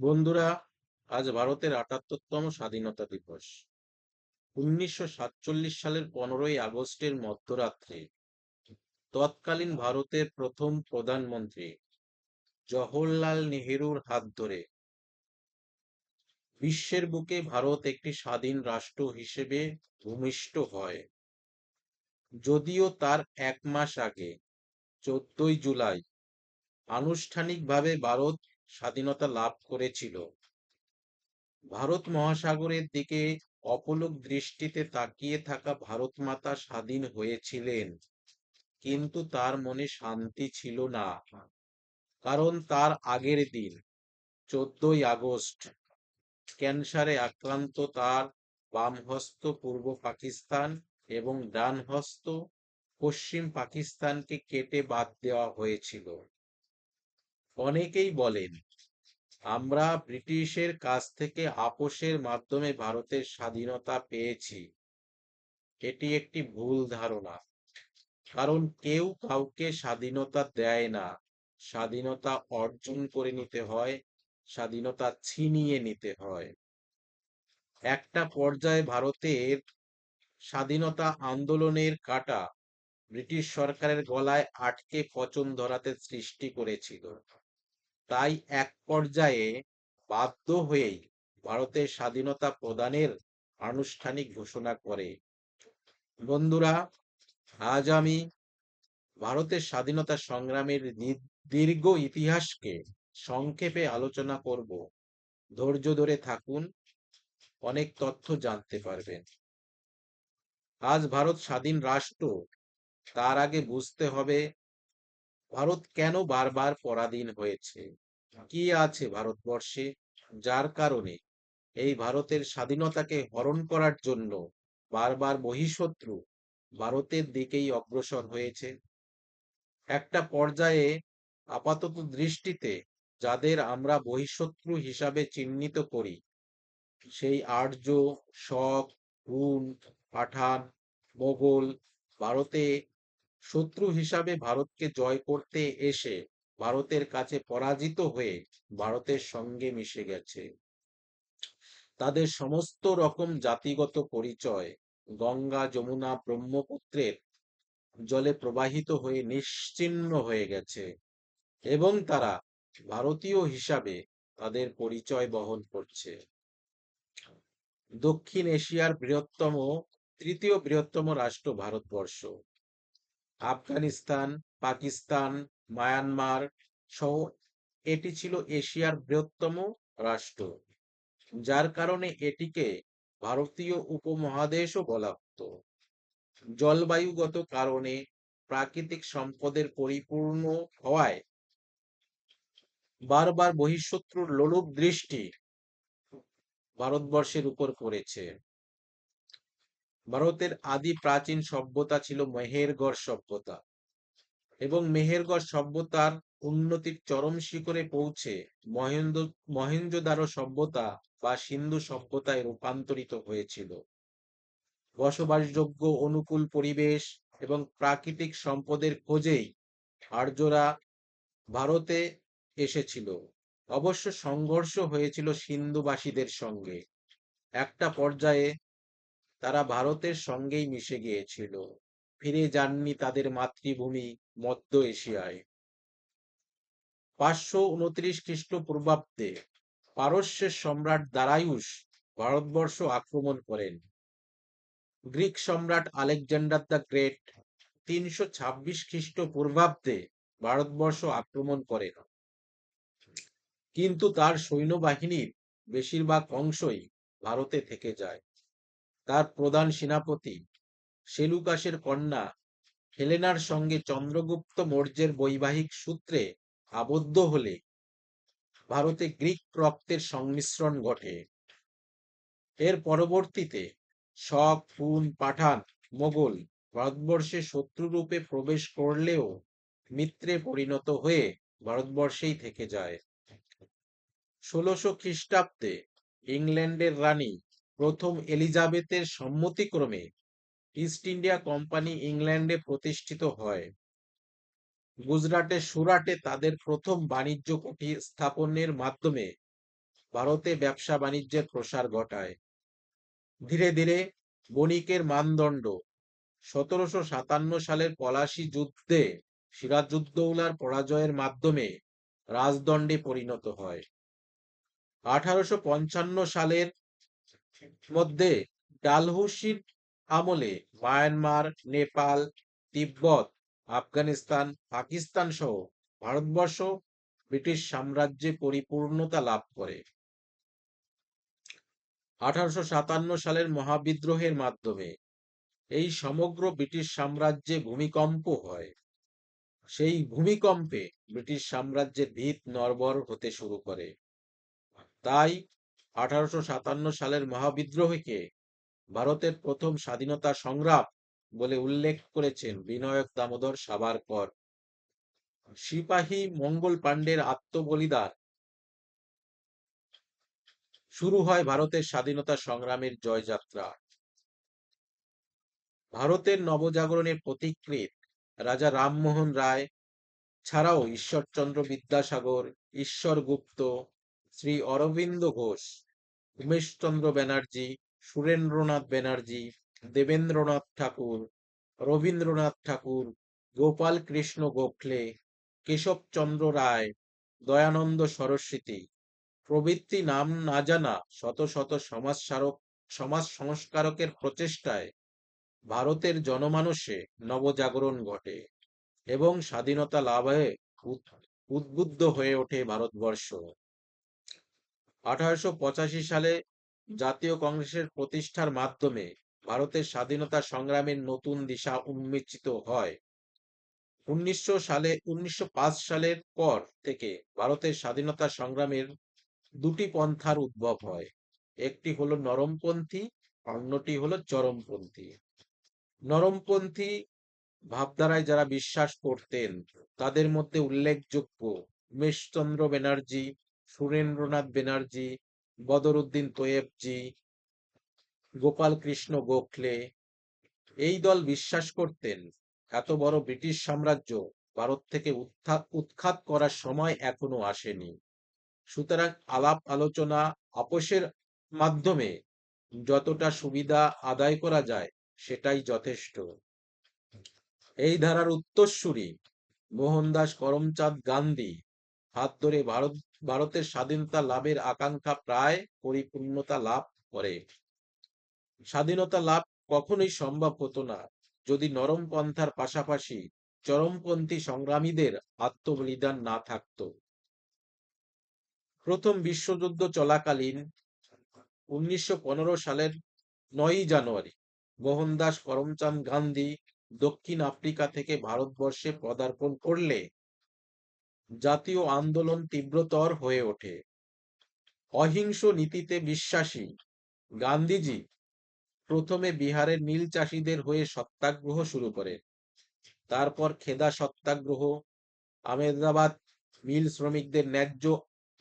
বন্ধুরা, আজ ভারতের আটাত্তরতম স্বাধীনতা দিবস। উনিশশো সাতচল্লিশ সালের পনেরোই আগস্টের মধ্যরাত্রে তৎকালীন ভারতের প্রথম প্রধানমন্ত্রী জওহরলাল নেহেরুর হাত ধরে বিশ্বের বুকে ভারত একটি স্বাধীন রাষ্ট্র হিসেবে ভূমিষ্ঠ হয়। যদিও তার এক মাস আগে, চোদ্দই জুলাই, আনুষ্ঠানিকভাবে ভারত স্বাধীনতা লাভ করেছিল। ভারত মহাসাগরের দিকে অপলক দৃষ্টিতে তাকিয়ে থাকা ভারত মাতা স্বাধীন হয়েছিলেন, কিন্তু তার মনে শান্তি ছিল না, কারণ তার আগের দিন, চোদ্দই আগস্ট, ক্যান্সারে আক্রান্ত তার বাম হস্ত পূর্ব পাকিস্তান এবং ডান হস্ত পশ্চিম পাকিস্তানকে কেটে বাদ দেওয়া হয়েছিল। অনেকেই বলেন, আমরা ব্রিটিশের কাছ থেকে আপোষের মাধ্যমে ভারতের স্বাধীনতা পেয়েছি। এটি একটি ভুল ধারণা। কারণ কেউ কাউকে স্বাধীনতা দেয় না। স্বাধীনতা অর্জন করে নিতে হয়, স্বাধীনতা ছিনিয়ে নিতে হয়। একটা পর্যায়ে ভারতের স্বাধীনতা আন্দোলনের কাটা ব্রিটিশ সরকারের গলায় আটকে পচন ধরাতে সৃষ্টি করেছিল। তাই এক পর্যায়ে বাধ্য হয়েই ভারতের স্বাধীনতা প্রদানের আনুষ্ঠানিক ঘোষণা করে। বন্ধুরা, আজ আমি ভারতের স্বাধীনতা সংগ্রামের দীর্ঘ ইতিহাসকে সংক্ষেপে আলোচনা করব। ধৈর্য ধরে থাকুন, অনেক তথ্য জানতে পারবেন। আজ ভারত স্বাধীন রাষ্ট্র, তার আগে বুঝতে হবে ভারত কেন বারবার পরাধীন হয়েছে? কি আছে ভারতবর্ষে? যার কারণে? এই ভারতের স্বাধীনতাকে হরণ করার জন্য বারবার বহিঃশত্রু ভারতের দিকেই অগ্রসর হয়েছে। একটা পর্যায়ে আপাতত দৃষ্টিতে যাদের আমরা বহিঃশত্রু হিসাবে চিহ্নিত করি, সেই আর্য, শক, হুন, পাঠান, মোগল, ভারতে শত্রু হিসাবে ভারতকে জয় করতে এসে ভারতের কাছে পরাজিত হয়ে ভারতের সঙ্গে মিশে গেছে। তাদের সমস্ত রকম জাতিগত পরিচয়, গঙ্গা, যমুনা, ব্রহ্মপুত্রের জলে প্রবাহিত হয়ে নিশ্চিন্ন হয়ে গেছে এবং তারা ভারতীয় হিসাবে তাদের পরিচয় বহন করছে। দক্ষিণ এশিয়ার বৃহত্তম, তৃতীয় বৃহত্তম রাষ্ট্র ভারতবর্ষ। আফগানিস্তান, পাকিস্তান, মায়ানমার সহ এটি ছিল এশিয়ার বৃহত্তম রাষ্ট্র। যার কারণে এটিকে ভারতীয় উপমহাদেশও বলা হতো। জলবায়ুগত কারণে প্রাকৃতিক সম্পদের পরিপূর্ণ হওয়ায় বারবার বহিঃশত্রুর লোলুপ দৃষ্টি ভারতবর্ষের উপর পড়েছে। ভারতের আদি প্রাচীন সভ্যতা ছিল মেহেরগড় সভ্যতা এবং মেহেরগড় সভ্যতার উন্নতির চরম শিখরে পৌঁছে মহেন্দ্র মহেঞ্জোদারো সভ্যতা বা সিন্ধু সভ্যতায় রূপান্তরিত হয়েছিল। বসবাসযোগ্য অনুকূল পরিবেশ এবং প্রাকৃতিক সম্পদের খোঁজেই আর্যরা ভারতে এসেছিল। অবশ্য সংঘর্ষ হয়েছিল সিন্ধুবাসীদের সঙ্গে। একটা পর্যায়ে তারা ভারতের সঙ্গেই মিশে গিয়েছিল। ফিরে যাননি তাদের মাতৃভূমি মধ্য এশিয়ায়। পাঁচশো উনত্রিশ খ্রিস্টপূর্বাব্দে পারস্যের সম্রাট দারায়ুস ভারতবর্ষ আক্রমণ করেন। গ্রিক সম্রাট আলেকজান্ডার দ্য গ্রেট তিনশো ছাব্বিশ খ্রিস্টপূর্বাব্দে ভারতবর্ষ আক্রমণ করেন। কিন্তু তার সৈন্যবাহিনীর বেশিরভাগ অংশই ভারতে থেকে যায়। তার প্রধান সেনাপতি সেলুকাসের কন্যা হেলেনার সঙ্গে চন্দ্রগুপ্ত মৌর্যের বৈবাহিক সূত্রে আবদ্ধ হলে ভারতে গ্রিক রক্তের সংমিশ্রণ ঘটে। এর পরবর্তীতে শক হুন পাঠান, মোগল ভারতবর্ষে শত্রুরূপে প্রবেশ করলেও মিত্রে পরিণত হয়ে ভারতবর্ষেই থেকে যায়। ষোলশো খ্রিস্টাব্দে ইংল্যান্ডের রানী প্রথম এলিজাবেথের সম্মতিক্রমে ইস্ট ইন্ডিয়া কোম্পানি ইংল্যান্ডে প্রতিষ্ঠিত হয়। গুজরাটের সুরাটে তাদের প্রথম বাণিজ্য কুঠি স্থাপনের মাধ্যমে ভারতে ব্যবসা বাণিজ্যের প্রসার ঘটায়। ধীরে ধীরে বণিকের মানদণ্ড, সতেরোশো সাতান্ন সালের পলাশী যুদ্ধে সিরাজউদ্দৌলার পরাজয়ের মাধ্যমে রাজদণ্ডে পরিণত হয়। আঠারোশো পঞ্চান্ন সালের মধ্যে ডালহৌসির আমলে মায়ানমার, নেপাল, তিব্বত, আফগানিস্তান, পাকিস্তান সহ ভারতবর্ষ ব্রিটিশ সাম্রাজ্যে পরিপূর্ণতা লাভ করে। আঠারোশো সাতান্ন সালের মহাবিদ্রোহের মাধ্যমে এই সমগ্র ব্রিটিশ সাম্রাজ্যে ভূমিকম্প হয়। সেই ভূমিকম্পে ব্রিটিশ সাম্রাজ্যের ভিত নড়বড় হতে শুরু করে। তাই আঠারোশো সাতান্ন সালের মহাবিদ্রোহীকে ভারতের প্রথম স্বাধীনতা সংগ্রাম বলে উল্লেখ করেছেন বিনায়ক দামোদর সাভারকর। সিপাহী মঙ্গল পাণ্ডের আত্মবলিদান। শুরু হয় ভারতের স্বাধীনতা সংগ্রামের জয়যাত্রা। ভারতের নবজাগরণের পথিকৃৎ রাজা রামমোহন রায় ছাড়াও ঈশ্বরচন্দ্র বিদ্যাসাগর ঈশ্বর গুপ্ত শ্রী অরবিন্দ ঘোষ উমেশচন্দ্র ব্যানার্জি, সুরেন্দ্রনাথ ব্যানার্জি, দেবেন্দ্রনাথ ঠাকুর, রবীন্দ্রনাথ ঠাকুর, গোপাল কৃষ্ণ গোখলে, কেশবচন্দ্র রায়, দয়ানন্দ সরস্বতী। প্রবৃত্তি নাম না জানা শত শত সমাজ সারক সমাজ সংস্কারকের প্রচেষ্টায় ভারতের জনমানসে নবজাগরণ ঘটে এবং স্বাধীনতা লাভে উদ্বুদ্ধ হয়ে ওঠে ভারতবর্ষ। আঠারোশো পঁচাশি সালে জাতীয় কংগ্রেসের প্রতিষ্ঠার মাধ্যমে ভারতের স্বাধীনতা সংগ্রামের নতুন দিশা উন্মোচিত হয়। উনিশশো সালে উনিশশো সালের পর থেকে ভারতের স্বাধীনতা সংগ্রামের দুটি পন্থার উদ্ভব হয়। একটি হলো নরমপন্থী অন্যটি হলো চরমপন্থী। নরমপন্থী ভাবধারায় যারা বিশ্বাস করতেন তাদের মধ্যে উল্লেখযোগ্য উমেশচন্দ্র ব্যানার্জি সুরেন্দ্রনাথ ব্যানার্জি বদরুদ্দিন তৈয়বজি, গোপাল কৃষ্ণ গোখলে, এই দল বিশ্বাস করতেন এত বড় ব্রিটিশ সাম্রাজ্য ভারত থেকে উৎখাত করার সময় এখনও আসেনি। সুতরাং আলাপ আলোচনা আপোষের মাধ্যমে যতটা সুবিধা আদায় করা যায় সেটাই যথেষ্ট। এই ধারার উত্তরসূরি মোহনদাস করমচাঁদ গান্ধী হাত ধরে ভারত ভারতের স্বাধীনতা লাভের আকাঙ্ক্ষা প্রায় পরিপূর্ণতা লাভ করে। স্বাধীনতা লাভ কখনোই সম্ভব হতো না। যদি নরম পন্থার পাশাপাশি চরমপন্থী সংগ্রামীদের আত্মবলিদান না থাকত। প্রথম বিশ্বযুদ্ধ চলাকালীন উনিশশো পনেরো সালের নয়ই জানুয়ারি মোহনদাস করমচাঁদ গান্ধী দক্ষিণ আফ্রিকা থেকে ভারতবর্ষে পদার্পণ করলে জাতীয় আন্দোলন তীব্রতর হয়ে ওঠে। অহিংস নীতিতে বিশ্বাসী গান্ধীজি প্রথমে বিহারের নীল চাষীদের হয়ে সত্যাগ্রহ শুরু করেন। তারপর খেদা সত্যাগ্রহ, আহমেদাবাদ মিল শ্রমিকদের ন্যায্য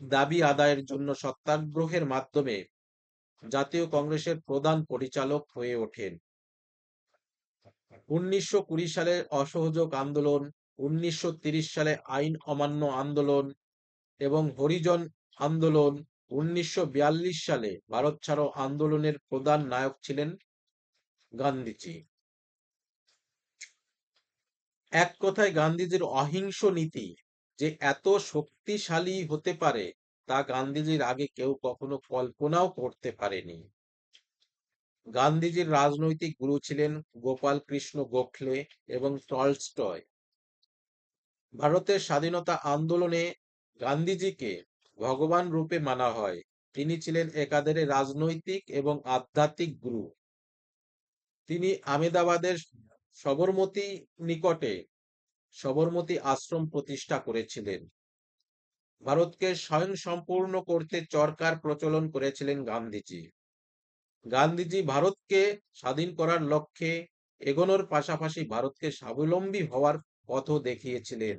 দাবি আদায়ের জন্য সত্যাগ্রহের মাধ্যমে জাতীয় কংগ্রেসের প্রধান পরিচালক হয়ে ওঠেন। উনিশশো কুড়ি সালের অসহযোগ আন্দোলন উনিশশো সালে আইন অমান্য আন্দোলন এবং হরিজন আন্দোলন উনিশশো বিয়াল্লিশ সালে ভারত ছাড়ো আন্দোলনের প্রধান নায়ক ছিলেন গান্ধীজি। এক কথায় গান্ধীজির অহিংস নীতি যে এত শক্তিশালী হতে পারে তা গান্ধীজির আগে কেউ কখনো কল্পনাও করতে পারেনি। গান্ধীজির রাজনৈতিক গুরু ছিলেন গোপাল কৃষ্ণ গোখলে এবং টলস্টয়। ভারতের স্বাধীনতা আন্দোলনে গান্ধীজিকে ভগবান রূপে মানা হয়। তিনি ছিলেন একাধারে রাজনৈতিক এবং আধ্যাত্মিক গুরু। তিনি আমেদাবাদের সবরমতী নিকটে সবরমতী আশ্রম প্রতিষ্ঠা করেছিলেন। ভারতকে স্বয়ং সম্পূর্ণ করতে চরকার প্রচলন করেছিলেন গান্ধীজি। গান্ধীজি ভারতকে স্বাধীন করার লক্ষ্যে এগোনোর পাশাপাশি ভারতকে স্বাবলম্বী হওয়ার পথও দেখিয়েছিলেন।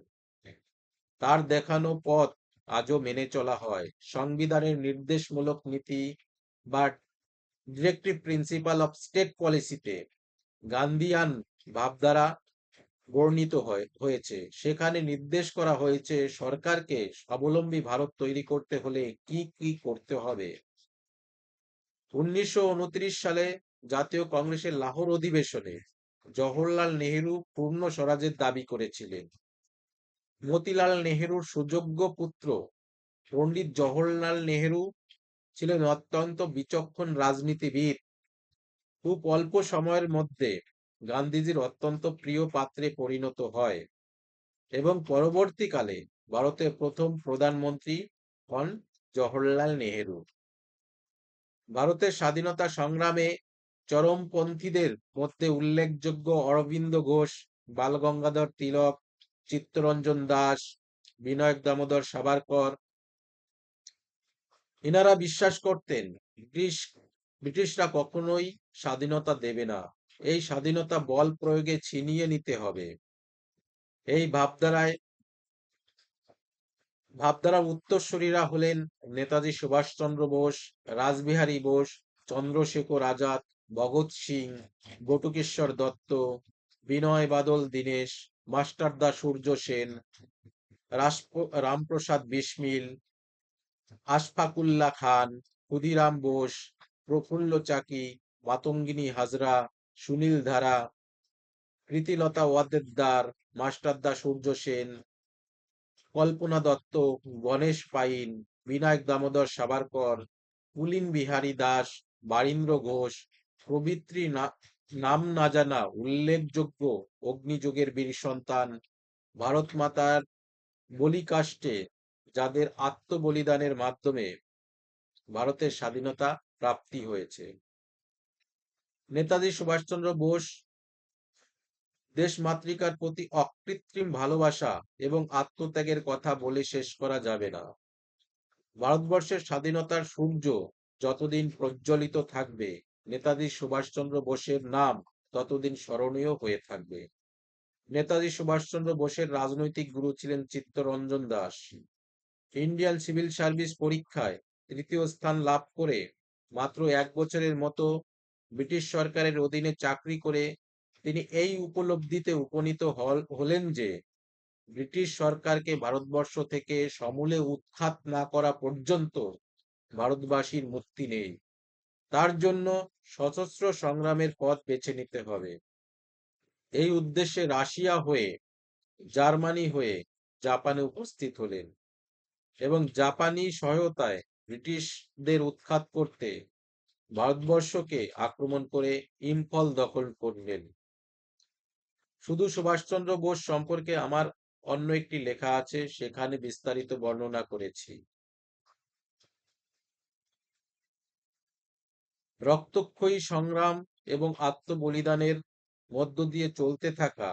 তার দেখানো পথ আজও মেনে চলা হয়। সংবিধানের নির্দেশমূলক নীতি বা ডিরেক্টিভ প্রিন্সিপাল অফ স্টেট পলিসিতে গান্ধীয়ান ভাবধারা বর্ণিত হয়, হয়েছে। সেখানে নির্দেশ করা হয়েছে, সরকারকে স্বাবলম্বী ভারত তৈরি করতে হলে কি কি করতে হবে? উনিশশো উনত্রিশ সালে জাতীয় কংগ্রেসের লাহোর অধিবেশনে জওহরলাল নেহেরু পূর্ণ স্বরাজের দাবি করেছিলেন। মতিলাল নেহেরুর সুযোগ্য পুত্র পণ্ডিত জওহরলাল নেহেরু ছিলেন অত্যন্ত বিচক্ষণ রাজনীতিবিদ। খুব অল্প সময়ের মধ্যে গান্ধীজির অত্যন্ত প্রিয় পাত্রে পরিণত হয় এবং পরবর্তীকালে ভারতের প্রথম প্রধানমন্ত্রী হন জওহরলাল নেহেরু। ভারতের স্বাধীনতা সংগ্রামে চরমপন্থীদের মধ্যে উল্লেখযোগ্য অরবিন্দ ঘোষ, বালগঙ্গাধর তিলক, চিত্তরঞ্জন দাস, বিনায়ক দামোদর সাভারকর। এনারা বিশ্বাস করতেন, ব্রিটিশ, ব্রিটিশরা কখনোই স্বাধীনতা দেবে না। এই স্বাধীনতা বল প্রয়োগে ছিনিয়ে নিতে হবে। এই ভাবধারায় ভাবধারা উত্তরসূরিরা হলেন নেতাজি সুভাষচন্দ্র বোস, রাসবিহারী বোস, চন্দ্রশেখর আজাদ ভগৎ সিং, বটুকেশ্বর দত্ত, বিনয় বাদল দীনেশ মাস্টারদা সূর্য সেন রামপ্রসাদ বিসমিল, আশফাকুল্লা খান, ক্ষুদিরাম বোস, প্রফুল্ল চাকি, মাতঙ্গিনী হাজরা, সুনীল ধারা প্রীতিলতা ওয়াদ্দেদার মাস্টারদা সূর্য সেন, কল্পনা দত্ত, গণেশ পাইন, বিনায়ক দামোদর সাভারকর পুলিন বিহারী দাস, বারীন্দ্র ঘোষ প্রভৃতি না- নাম না জানা, উল্লেখযোগ্য অগ্নিযুগের বীর সন্তান ভারত মাতার বলিকাষ্টে, যাদের আত্মবলিদানের মাধ্যমে ভারতের স্বাধীনতা প্রাপ্তি হয়েছে। নেতাজি সুভাষচন্দ্র বোস দেশ মাতৃকার প্রতি অকৃত্রিম ভালোবাসা এবং আত্মত্যাগের কথা বলে শেষ করা যাবে না। ভারতবর্ষের স্বাধীনতার সূর্য যতদিন প্রজ্বলিত থাকবে নেতাজি সুভাষচন্দ্র বোসের নাম ততদিন স্মরণীয় হয়ে থাকবে। নেতাজি সুভাষচন্দ্র বোসের রাজনৈতিক গুরু ছিলেন Chittaranjan Das. Indian civil service পরীক্ষায় তৃতীয় স্থান লাভ করে মাত্র এক বছরের মতো ব্রিটিশ সরকারের অধীনে চাকরি করে তিনি এই উপলব্ধিতে উপনীত হল- হলেন যে ব্রিটিশ সরকারকে ভারতবর্ষ থেকে সমূলে উৎখাত না করা পর্যন্ত ভারতবাসীর মুক্তি নেই। তার জন্য সশস্ত্র সংগ্রামের পথ বেছে নিতে হবে। এই উদ্দেশ্যে রাশিয়া হয়ে, জার্মানি হয়ে জাপানে উপস্থিত হলেন এবং জাপানি সহায়তায় ব্রিটিশদের উৎখাত করতে ভারতবর্ষকে আক্রমণ করে ইম্ফল দখল করলেন। শুধু সুভাষচন্দ্র বোস সম্পর্কে আমার অন্য একটি লেখা আছে, সেখানে বিস্তারিত বর্ণনা করেছি। রক্তক্ষয়ী সংগ্রাম এবং আত্মবলিদানের মধ্য দিয়ে চলতে থাকা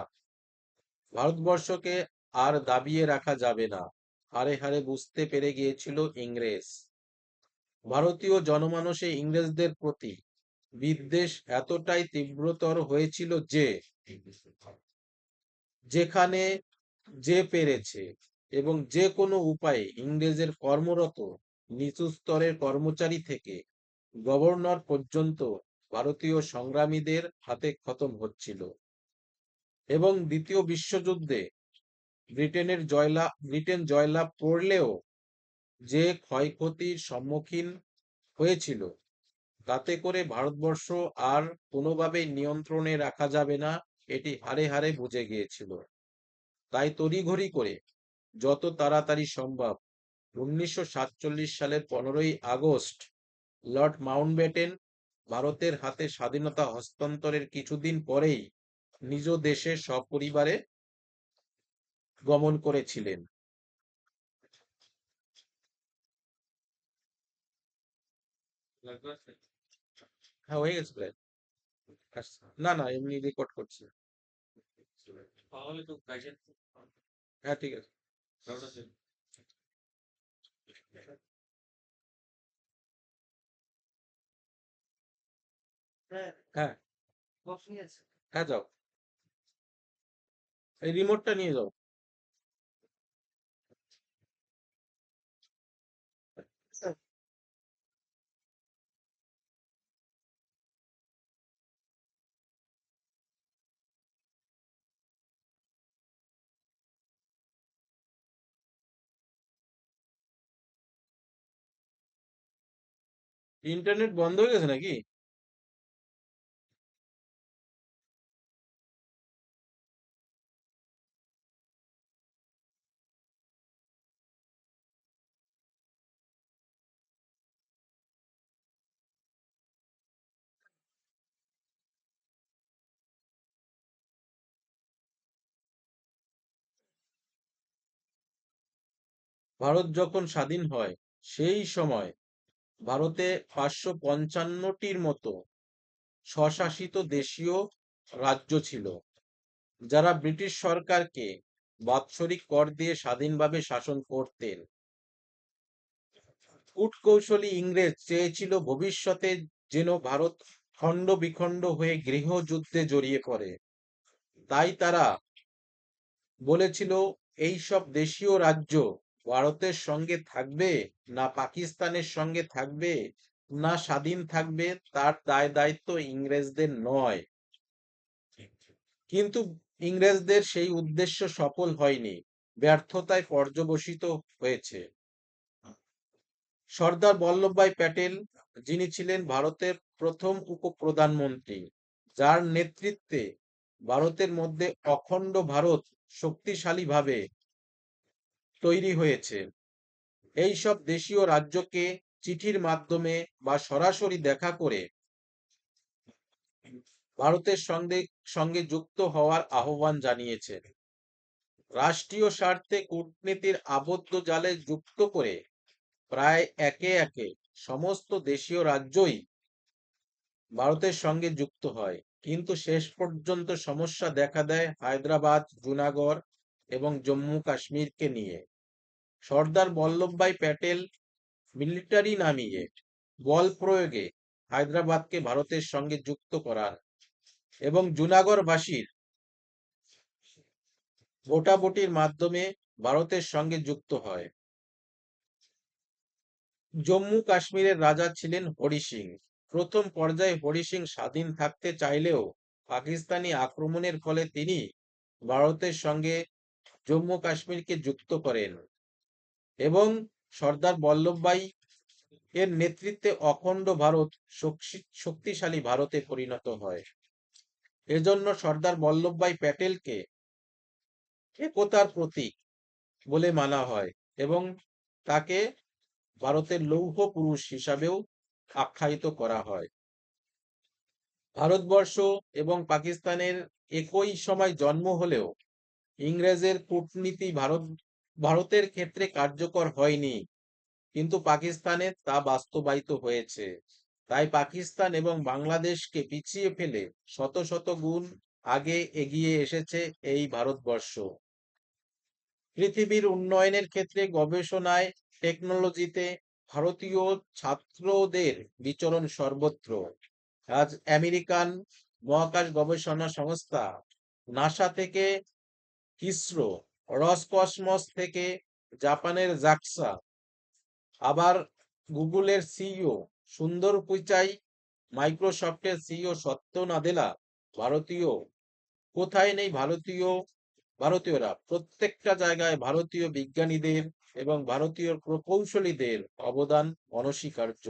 ভারতবর্ষকে আর দাবিয়ে রাখা যাবে না। হারে হারে বুঝতে পেরে গিয়েছিল ইংরেজ। ভারতীয় জনমানসে ইংরেজদের প্রতি বিদ্বেষ এতটাই তীব্রতর হয়েছিল যে যেখানে যে পেরেছে এবং যে কোনো উপায়ে ইংরেজের কর্মরত নিচু স্তরের কর্মচারী থেকে গভর্নর পর্যন্ত ভারতীয় সংগ্রামীদের হাতে খতম হচ্ছিল এবং দ্বিতীয় বিশ্বযুদ্ধে ব্রিটেনের জয়লাভ ব্রিটেন জয়লাভ করলেও যে ক্ষয়ক্ষতির সম্মুখীন হয়েছিল, তাতে করে ভারতবর্ষ আর কোনোভাবে নিয়ন্ত্রণে রাখা যাবে না, এটি হারে হারে বুঝে গিয়েছিল। তাই তড়িঘড়ি করে যত তাড়াতাড়ি সম্ভব, উনিশশো সাতচল্লিশ সালের পনেরোই আগস্ট লর্ড মাউন্টব্যাটেন ভারতের হাতে স্বাধীনতা হস্তান্তরের কিছুদিন পরেই নিজ দেশে সপরিবারে গমন করেছিলেন। হ্যাঁ হয়ে গেছে না না, এমনি রেকর্ড করছি। হ্যাঁ ঠিক আছে। হ্যাঁ। হ্যাঁ।, হ্যাঁ। যাও। এই রিমোটটা নিয়ে যাও। ইন্টারনেট বন্ধ হয়ে গেছে নাকি? ভারত যখন স্বাধীন হয়, সেই সময় ভারতে পাঁচশো পঞ্চান্নটির মতো স্বশাসিত দেশীয় রাজ্য ছিল, যারা ব্রিটিশ সরকারকে বাৎসরিক কর দিয়ে স্বাধীনভাবে শাসন করতেন। কূটকৌশলী ইংরেজ চেয়েছিল ভবিষ্যতে যেন ভারত খণ্ড বিখণ্ড হয়ে গৃহযুদ্ধে জড়িয়ে পড়ে। তাই তারা বলেছিল এই সব দেশীয় রাজ্য ভারতের সঙ্গে থাকবে, না পাকিস্তানের সঙ্গে থাকবে, না স্বাধীন থাকবে, তার দায় দায়িত্ব ইংরেজদের নয়। কিন্তু ইংরেজদের সেই উদ্দেশ্য সফল হয়নি, ব্যর্থতায় পর্যবসিত হয়েছে। সর্দার বল্লভভাই প্যাটেল, যিনি ছিলেন ভারতের প্রথম উপপ্রধানমন্ত্রী, যার নেতৃত্বে ভারতের মধ্যে অখণ্ড ভারত শক্তিশালীভাবে তৈরি হয়েছে। এই সব দেশীয় রাজ্যকে চিঠির মাধ্যমে বা সরাসরি দেখা করে ভারতের সঙ্গে সঙ্গে যুক্ত হওয়ার আহ্বান জানিয়েছেন রাষ্ট্রীয় স্বার্থে কূটনীতির আবদ্ধ জালে যুক্ত করে প্রায় একে একে সমস্ত দেশীয় রাজ্যই ভারতের সঙ্গে যুক্ত হয়। কিন্তু শেষ পর্যন্ত সমস্যা দেখা দেয় হায়দ্রাবাদ, জুনাগড় এবং জম্মু কাশ্মীরকে নিয়ে। সর্দার বল্লভভাই প্যাটেল মিলিটারি নামিয়ে বল প্রয়োগে হায়দ্রাবাদকে ভারতের সঙ্গে যুক্ত করার এবং জুনাগড়বাসীর ভোটাভুটির মাধ্যমে ভারতের সঙ্গে যুক্ত হয়। জম্মু কাশ্মীরের রাজা ছিলেন হরি সিং। প্রথম পর্যায়ে হরি সিং স্বাধীন থাকতে চাইলেও পাকিস্তানি আক্রমণের ফলে তিনি ভারতের সঙ্গে জম্মু কাশ্মীরকে যুক্ত করেন এবং সর্দার বল্লভভাই এর নেতৃত্বে অখণ্ড ভারত শক্তি- শক্তিশালী ভারতে পরিণত হয়। এজন্য সর্দার বল্লভভাই প্যাটেলকে একতার প্রতীক বলে মানা হয় এবং তাকে ভারতের লৌহ পুরুষ হিসাবেও আখ্যায়িত করা হয়। ভারতবর্ষ এবং পাকিস্তানের একই সময় জন্ম হলেও ইংরেজের কূটনীতি ভারত, ভারতের ক্ষেত্রে কার্যকর হয়নি। কিন্তু পাকিস্তানে তা বাস্তবায়িত হয়েছে। তাই পাকিস্তান এবং বাংলাদেশকে পিছিয়ে ফেলে শত শত গুণ আগে এগিয়ে এসেছে এই ভারতবর্ষ। পৃথিবীর উন্নয়নের ক্ষেত্রে গবেষণায়, টেকনোলজিতে ভারতীয় ছাত্রদের বিচরণ সর্বত্র। আজ আমেরিকান মহাকাশ গবেষণা সংস্থা নাসা থেকে ইসরো রসকসমস থেকে জাপানের জাক্সা। আবার গুগলের সিইও সুন্দর পিচাই মাইক্রোসফটের সিইও সত্য নাদেলা ভারতীয়। কোথায় নেই ভারতীয়? ভারতীয়রা, প্রত্যেকটা জায়গায় ভারতীয় বিজ্ঞানীদের এবং ভারতীয় প্রকৌশলীদের অবদান অনস্বীকার্য।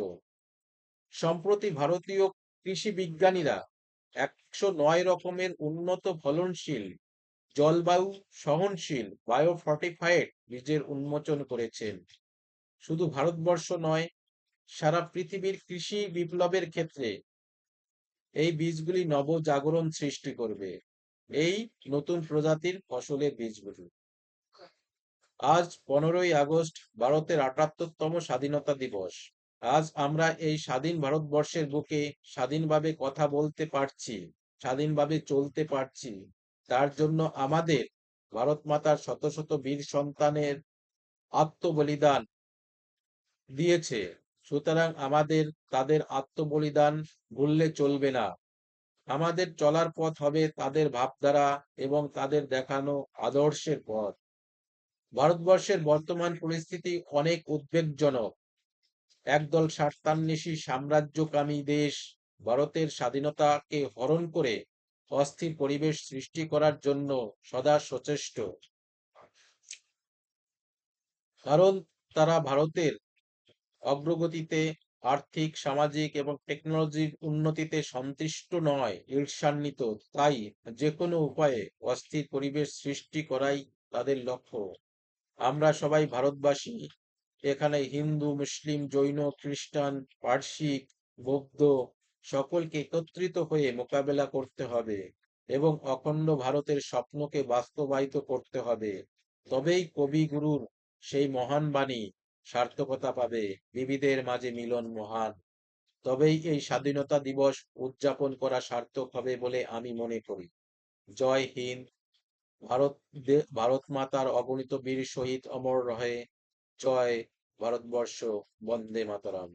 সম্প্রতি ভারতীয় কৃষি বিজ্ঞানীরা একশো নয় রকমের উন্নত ফলনশীল জলবায়ু সহনশীল, বায়ো ফর্টিফাইড বীজের উন্মোচন করেছেন। শুধু ভারতবর্ষ নয়, সারা পৃথিবীর কৃষি বিপ্লবের ক্ষেত্রে এই বীজগুলি নবজাগরণ সৃষ্টি করবে। এই নতুন প্রজাতির ফসলের বীজগুলি। আজ পনেরোই আগস্ট, ভারতের আটাত্তরতম স্বাধীনতা দিবস। আজ আমরা এই স্বাধীন ভারতবর্ষের বুকে স্বাধীনভাবে কথা বলতে পারছি, স্বাধীনভাবে চলতে পারছি। তার জন্য আমাদের ভারত মাতার শত শত বীর সন্তানের আত্মবলিদান দিয়েছে। সুতরাং আমাদের, তাদের আত্মবলিদান ভুললে চলবে না। আমাদের চলার পথ হবে তাদের ভাবধারা এবং তাদের দেখানো আদর্শের পথ। ভারতবর্ষের বর্তমান পরিস্থিতি অনেক উদ্বেগজনক। একদল স্বার্থান্বেষী সাম্রাজ্যকামী দেশ ভারতের স্বাধীনতাকে হরণ করে অস্থির পরিবেশ সৃষ্টি করার জন্য সদা সচেষ্ট। কারণ তারা ভারতের অগ্রগতিতে আর্থিক, সামাজিক এবং টেকনোলজির উন্নতিতে সন্তুষ্ট নয়, ঈর্ষান্বিত। তাই যে কোনো উপায়ে অস্থির পরিবেশ সৃষ্টি করাই তাদের লক্ষ্য। আমরা সবাই ভারতবাসী। এখানে হিন্দু, মুসলিম, জৈন, খ্রিস্টান পার্সিক বৌদ্ধ সকলকে একত্রিত হয়ে মোকাবেলা করতে হবে এবং অখণ্ড ভারতের স্বপ্নকে বাস্তবায়িত করতে হবে। তবেই কবিগুরুর সেই মহান বাণী সার্থকতা পাবে বিবিধের মাঝে মিলন মহান। তবেই এই স্বাধীনতা দিবস উদযাপন করা সার্থক হবে বলে আমি মনে করি। জয় হিন্দ। ভারত ভারত মাতার অগণিত বীর শহীদ অমর রহে। জয় ভারতবর্ষ। বন্দে মাতরম।